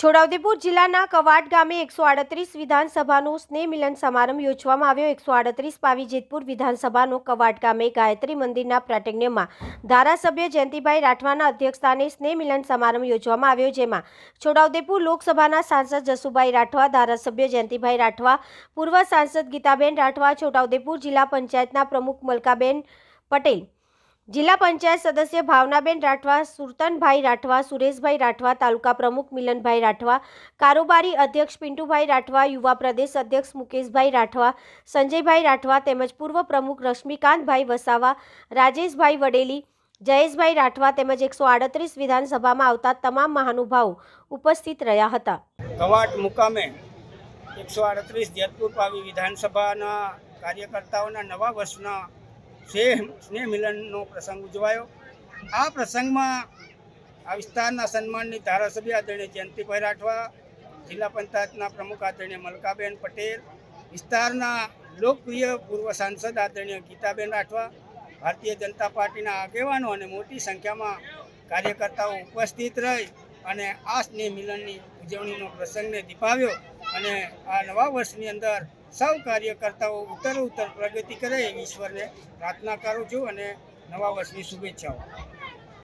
છોટાઉદેપુર જિલ્લાના કવાડ ગામે એકસો આડત્રીસ વિધાનસભાનો સ્નેહ મિલન સમારંભ યોજવામાં આવ્યો. એકસો આડત્રીસ પાવી જેતપુર વિધાનસભાનો કવાડ ગામે ગાયત્રી મંદિરના પ્રાટેગ્યમાં ધારાસભ્ય જયંતિભાઈ રાઠવાના અધ્યક્ષસ્થાને સ્નેહ મિલન સમારંભ યોજવામાં આવ્યો, જેમાં છોટાઉદેપુર લોકસભાના સાંસદ જસુભાઈ રાઠવા, ધારાસભ્ય જયંતિભાઈ રાઠવા, પૂર્વ સાંસદ ગીતાબેન રાઠવા, છોટાઉદેપુર જિલ્લા પંચાયતના પ્રમુખ મલકાબેન પટેલ જિલ્લા પંચાયત સદસ્ય ભાવનાબેન રાઠવા, સુરતનભાઈ રાઠવા, સુરેશભાઈ રાઠવા, તાલુકા પ્રમુખ મિલનભાઈ રાઠવા, કારોબારી અધ્યક્ષ પિન્ટુભાઈ રાઠવા, યુવા પ્રદેશ અધ્યક્ષ મુકેશભાઈ રાઠવા, સંજયભાઈ રાઠવા તેમજ પૂર્વ પ્રમુખ રશ્મિકાંતભાઈ વસાવા, રાજેશભાઈ વડેલી, જયેશભાઈ રાઠવા તેમજ એકસો આડત્રીસ વિધાનસભામાં આવતા તમામ મહાનુભાવો ઉપસ્થિત રહ્યા હતા. કવાટ મુકામે એકસો આડત્રીસ જેતપુર પાવી વિધાનસભાના કાર્યકર્તાઓના નવા વર્ષના સ્નેહ સ્નેહ મિલનનો પ્રસંગ ઉજવાયો. આ પ્રસંગમાં આ વિસ્તારના સન્માનની ધારાસભ્ય આદરણીય જયંતિભાઈ રાઠવા જિલ્લા પંચાયતના પ્રમુખ આદરણીય મલકાબેન પટેલ, વિસ્તારના લોકપ્રિય પૂર્વ સાંસદ આદરણીય ગીતાબેન રાઠવા, ભારતીય જનતા પાર્ટીના આગેવાનો અને મોટી સંખ્યામાં કાર્યકર્તાઓ ઉપસ્થિત રહી અને આ સ્નેહ મિલનની ઉજવણીનો પ્રસંગને દીપાવ્યો અને આ નવા વર્ષની અંદર સૌ કાર્યકર્તાઓ ઉત્તર ઉત્તર પ્રગતિ કરે એ ઈશ્વરને પ્રાર્થના કરું છું અને નવા વર્ષની શુભેચ્છાઓ.